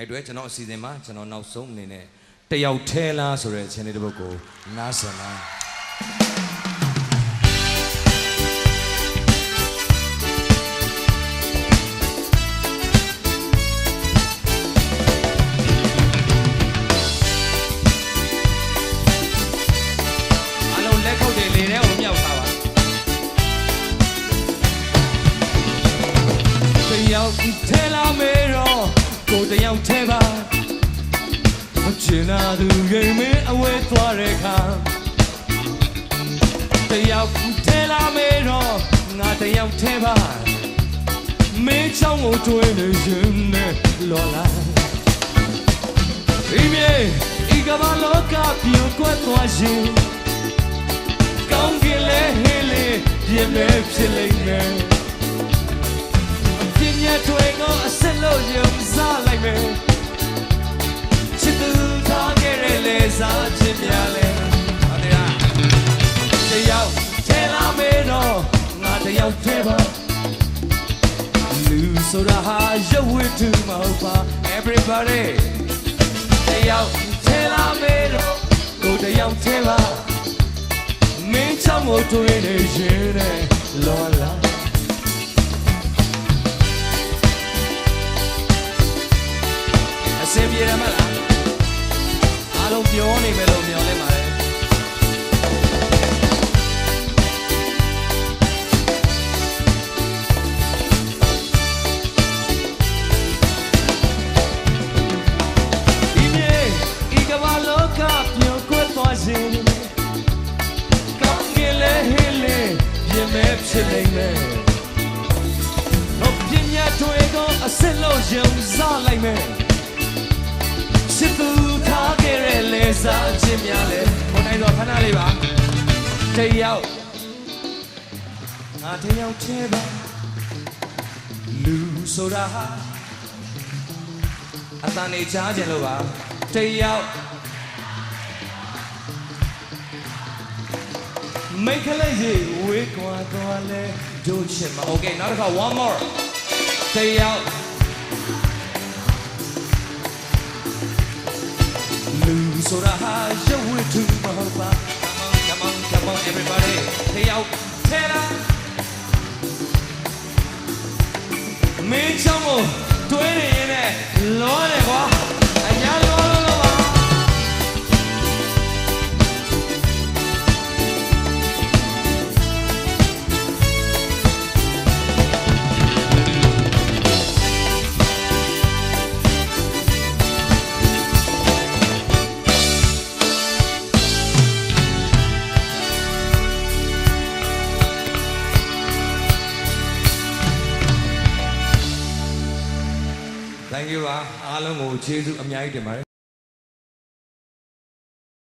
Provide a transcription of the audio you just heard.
အဲ့အတွက်ကျွန်တော်အစီအစဉ်မှာကျွန်တော်နောက်ဆုံးအနေနဲ့တယောက်ထဲလားဆိုတဲ့အချင်းလေးတစ်ပုဒ်ကိုနားဆင်လားအလုံးလက်ခုပ်တွေလေထဲကိုမြောက်ထားပါတယောက်ထဲလာမေတော့ ကိုတယောက်ထဲပါမချင်နာသူရိမ်မင်းအဝဲသွားတဲ့ခါတယောက်ထဲလာမေတော့ငါတယောက်ထဲပါမင်းချောင်းကိုတွင်းနေရင်နဲ့လောလာဒီမြေဤကမ္ဘာလောကပြိုကွက်သွားရှင်ကောင်းကင်လဲဟင်းလေးပြင်းမဲ့ဖြစ်လိမ့်မယ် ယောက်ထဲပါလူဆိုတာဟာရုပ်ဝတ္ထုမဟုတ်ပါ everybody တယောက်ထဲလာမေတော့ကိုတယောက်ထဲပါမင်းချောင်းမို့တွေ့နေရင်နဲ့လောလာအစင်ပြေရမလားအားလုံးပြောနေမယ်လို့မျှော်လင့်ပါ ပြင်မဲ့ဖြစ်နေမယ်။တော့ပညာတွေကအစစ်လို့ယုံစားလိုက်မယ်။စစ်သူထားခဲ့တဲ့လေစားခြင်းများလဲဘုံတိုင်းတော့ခဏလေးပါ။တယောက်ငါတယောက်သေးပါလူဆိုတာဟာအတန်နေချားခြင်းလို့ပါတယောက် မိတ်ကလေးကြီးဝေးကွာသွားလဲဒုချင်မ Okay နောက်တစ်ခါ one more တယောက်လူဆိုတာဟာရုပ်ဝတ္ထုမဟုတ်ပါ Come on come on come on everybody တယောက်ထဲလာမင်းချောင်းကိုတွဲနေရင်လည်းလောတယ်ကွာ Thank you ပါအားလုံးကိုကျေးဇူးအများကြီးတင်ပါတယ်